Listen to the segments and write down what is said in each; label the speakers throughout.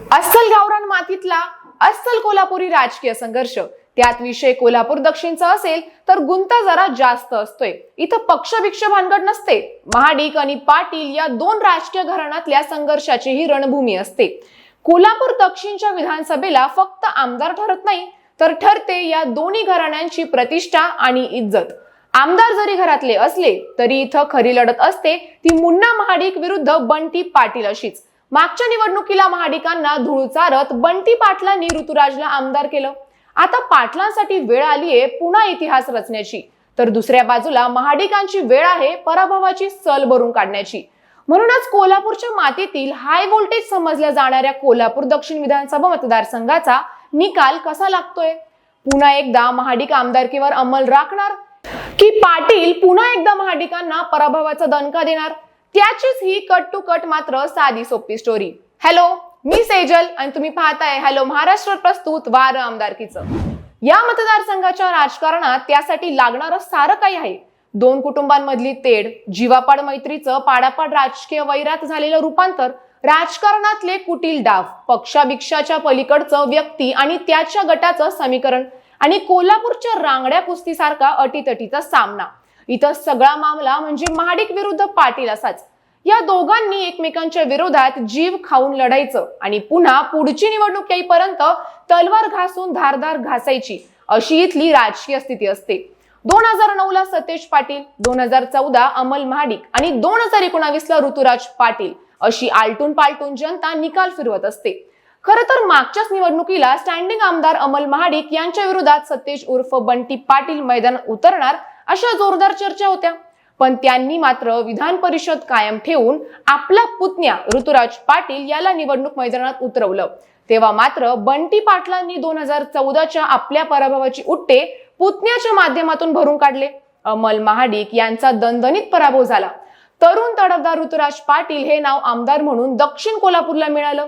Speaker 1: अस्सल गावरान मातीतला अस्सल कोल्हापुरी राजकीय संघर्ष. त्यात विषय कोल्हापूर दक्षिणचा असेल तर गुंता जरा जास्त असतोय. इथं पक्षभिक्ष भानगड नसते. महाडिक आणि पाटील या दोन राजकीय घराण्यातल्या संघर्षाची ही रणभूमी असते. कोल्हापूर दक्षिणच्या विधानसभेला फक्त आमदार ठरत नाही तर ठरते या दोन्ही घराण्यांची प्रतिष्ठा आणि इज्जत. आमदार जरी घरातले असले तरी इथं खरी लढत असते ती मुन्ना महाडिक विरुद्ध बंटी पाटील अशीच. मागच्या निवडणुकीला महाडिकांना धूळ चारत बंटी पाटलांनी ऋतुराजला आमदार केलं. आता पाटलांसाठी वेळ आलीये पुन्हा इतिहास रचण्याची. तर दुसऱ्या बाजूला महाडिकांची वेळ आहे पराभवाची सल भरून काढण्याची. म्हणूनच कोल्हापूरच्या मातीतील हाय व्होल्टेज समजल्या जाणाऱ्या कोल्हापूर दक्षिण विधानसभा मतदारसंघाचा निकाल कसा लागतोय? पुन्हा एकदा महाडिक आमदारकीवर अंमल राखणार? की पाटील पुन्हा एकदा महाडिकांना पराभवाचा दणका देणार? त्याचीच ही कट टू कट मात्र साधी सोपी स्टोरी हॅलो मी सेजल आणि तुम्ही पाहताय हॅलो महाराष्ट्र प्रस्तुत वार आमदारकीचं. या मतदारसंघाच्या राजकारणात त्यासाठी लागणारं सारं काही आहे. दोन कुटुंबांमधली तेढ जीवापाड मैत्रीचं पाडापाड राजकीय वैरात झालेलं रूपांतर राजकारणातले कुटील डाव पक्षाभिक्षाच्या पलीकडचं व्यक्ती आणि त्याच्या गटाचं समीकरण आणि कोल्हापूरच्या रांगड्या कुस्तीसारखा अटीतटीचा सामना. इथं सगळा मामला म्हणजे महाडिक विरुद्ध पाटील असाच. या दोघांनी एकमेकांच्या विरोधात जीव खाऊन लढायचं आणि पुन्हा पुढची निवडणूक येईपर्यंत तलवार घासून धारधार घासायची अशी इथली राजकीय स्थिती असते. दोन हजार नऊ ला सतेज पाटील दोन हजार चौदा अमल महाडिक आणि दोन हजार एकोणावीस ला ऋतुराज पाटील अशी आलटून पालटून जनता निकाल फिरवत असते. खर तर मागच्याच निवडणुकीला स्टँडिंग आमदार अमल महाडिक यांच्या विरोधात सतेज उर्फ बंटी पाटील मैदान उतरणार अशा जोरदार चर्चा होत्या. पण त्यांनी मात्र विधान परिषद कायम ठेवून आपला पुतण्या ऋतुराज पाटील याला निवडणूक मैदानात उतरवलं. तेव्हा मात्र बंटी पाटलांनी दोन हजार चौदाच्या आपल्या पराभवाची उट्टे पुतण्याच्या माध्यमातून भरून काढले. अमल महाडिक यांचा दणदणीत पराभव झाला. तरुण तडफदार ऋतुराज पाटील हे नाव आमदार म्हणून दक्षिण कोल्हापूरला मिळालं.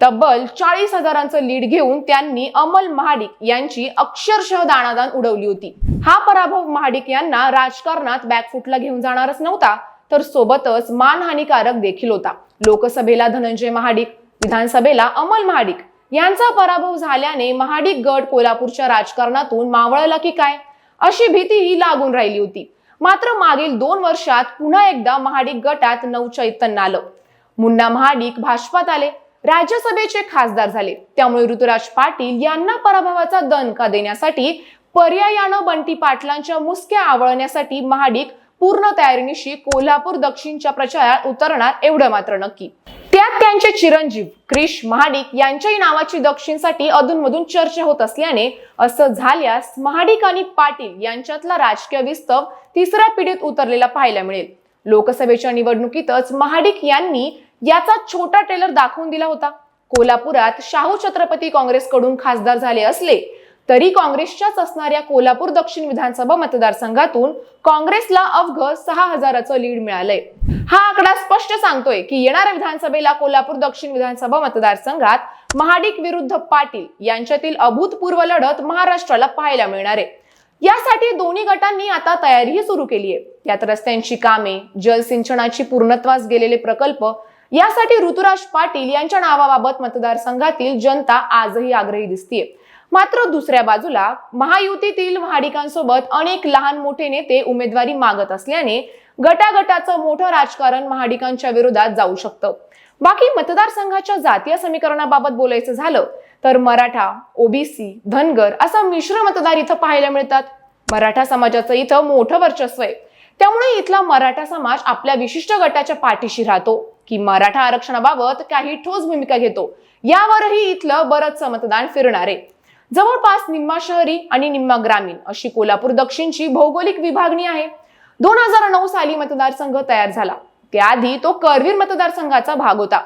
Speaker 1: तब्बल चाळीस हजारांचं लीड घेऊन त्यांनी अमल महाडिक यांची अक्षरशः दाणादाण उडवली होती. हा पराभव महाडिक यांना राजकारणात बॅकफुटला घेऊन जाणारच नव्हता तर सोबतच मानहानिकारक देखील होता. लोकसभेला धनंजय महाडिक विधानसभेला अमल महाडिक यांचा पराभव झाल्याने महाडिक गट कोल्हापूरच्या राजकारणातून मावळला की काय? अशी भीती ही लागून राहिली होती. मात्र मागील दोन वर्षात पुन्हा एकदा महाडिक गटात नवचैतन्य आलं. मुन्ना महाडिक भाजपात आले. राज्यसभेचे खासदार झाले. त्यामुळे ऋतुराज पाटील यांना पराभवाचा दणका देण्यासाठी पर्यायानं बंटी पाटलांच्या मुसक्या आवळण्यासाठी महाडिक पूर्ण तयारीनिशी कोल्हापूर दक्षिणच्या प्रचारात उतरणार एवढं मात्र नक्की. त्यात त्यांचे चिरंजीव क्रिश महाडिक यांच्याही नावाची दक्षिणसाठी अधूनमधून चर्चा होत असल्याने असं झाल्यास महाडिक आणि पाटील यांच्यातला राजकीय विस्तव तिसऱ्या पिढीत उतरलेला पाहायला मिळेल. लोकसभेच्या निवडणुकीतच महाडिक यांनी याचा छोटा ट्रेलर दाखवून दिला होता. कोल्हापुरात शाहू छत्रपती काँग्रेसकडून खासदार झाले असले तरी काँग्रेसच्याच असणाऱ्या कोल्हापूर दक्षिण विधानसभा मतदारसंघातून काँग्रेसला अवघ सहा हजाराचं लीड मिळालंय. हा आकडा स्पष्ट सांगतोय की येणाऱ्या विधानसभेला कोल्हापूर दक्षिण विधानसभा मतदारसंघात महाडिक विरुद्ध पाटील यांच्यातील अभूतपूर्व लढत महाराष्ट्राला पाहायला मिळणार आहे. यासाठी दोन्ही गटांनी आता तयारीही सुरू केली आहे यात रस्त्यांची कामे जलसिंचनाची पूर्णत्वास गेलेले प्रकल्प यासाठी ऋतुराज पाटील यांच्या नावाबाबत मतदारसंघातील जनता आजही आग्रही दिसतीये. मात्र दुसऱ्या बाजूला महायुतीतील महाडिकांसोबत अनेक लहान मोठे नेते उमेदवारी मागत असल्याने गटागटाचं मोठं राजकारण महाडिकांच्या विरोधात जाऊ शकतं. बाकी मतदारसंघाच्या जातीय समीकरणाबाबत बोलायचं झालं तर मराठा ओबीसी धनगर असं मिश्र मतदार इथं पाहायला मिळतात. मराठा समाजाचं इथं मोठं वर्चस्व आहे. त्यामुळे इथला मराठा समाज आपल्या विशिष्ट गटाच्या पाठीशी राहतो. की मराठा आरक्षणाबाबत काही ठोस भूमिका घेतो यावरही इथलं बरंच मतदान फिरणार आहे. जवळपास निम्मा शहरी आणि निम्मा ग्रामीण अशी कोल्हापूर दक्षिणची भौगोलिक विभागणी आहे. दोन हजार नऊ साली मतदारसंघ तयार झाला. त्याआधी तो करवीर मतदारसंघाचा भाग होता.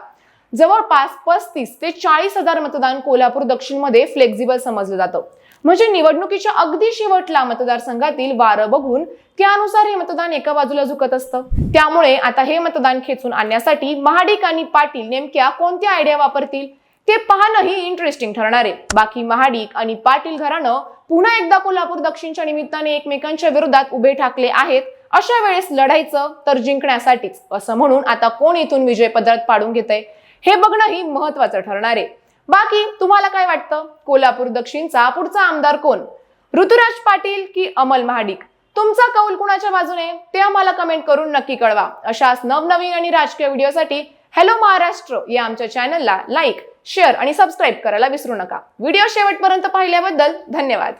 Speaker 1: जवळपास पस्तीस ते चाळीस हजार मतदान कोल्हापूर दक्षिणमध्ये फ्लेक्झिबल समजलं जातं. म्हणजे निवडणुकीच्या अगदी शेवटला मतदारसंघातील वारं बघून त्यानुसार हे मतदान एका बाजूला झुकत असतं. त्यामुळे आता हे मतदान खेचून आणण्यासाठी महाडिक आणि पाटील नेमक्या कोणत्या आयडिया वापरतील? ते पाहणंही इंटरेस्टिंग ठरणार आहे. बाकी महाडिक आणि पाटील घरानं पुन्हा एकदा कोल्हापूर दक्षिणच्या निमित्ताने एकमेकांच्या विरोधात उभे ठाकले आहेत. अशा वेळेस लढायचं तर जिंकण्यासाठीच. असं म्हणून आता कोण इथून विजय पदरात पाडून घेतंय? हे बघणंही महत्वाचं ठरणार आहे. बाकी तुम्हाला काय वाटतं? कोल्हापूर दक्षिणचा पुढचा आमदार कोण? ऋतुराज पाटील की अमल महाडिक? तुमचा कौल कुणाच्या बाजूने? ते आम्हाला कमेंट करून नक्की कळवा. अशाच नवनवीन आणि राजकीय व्हिडिओसाठी हॅलो महाराष्ट्र या आमच्या चॅनलला लाईक शेअर आणि सबस्क्राईब करायला विसरू नका. व्हिडिओ शेवटपर्यंत पाहिल्याबद्दल धन्यवाद.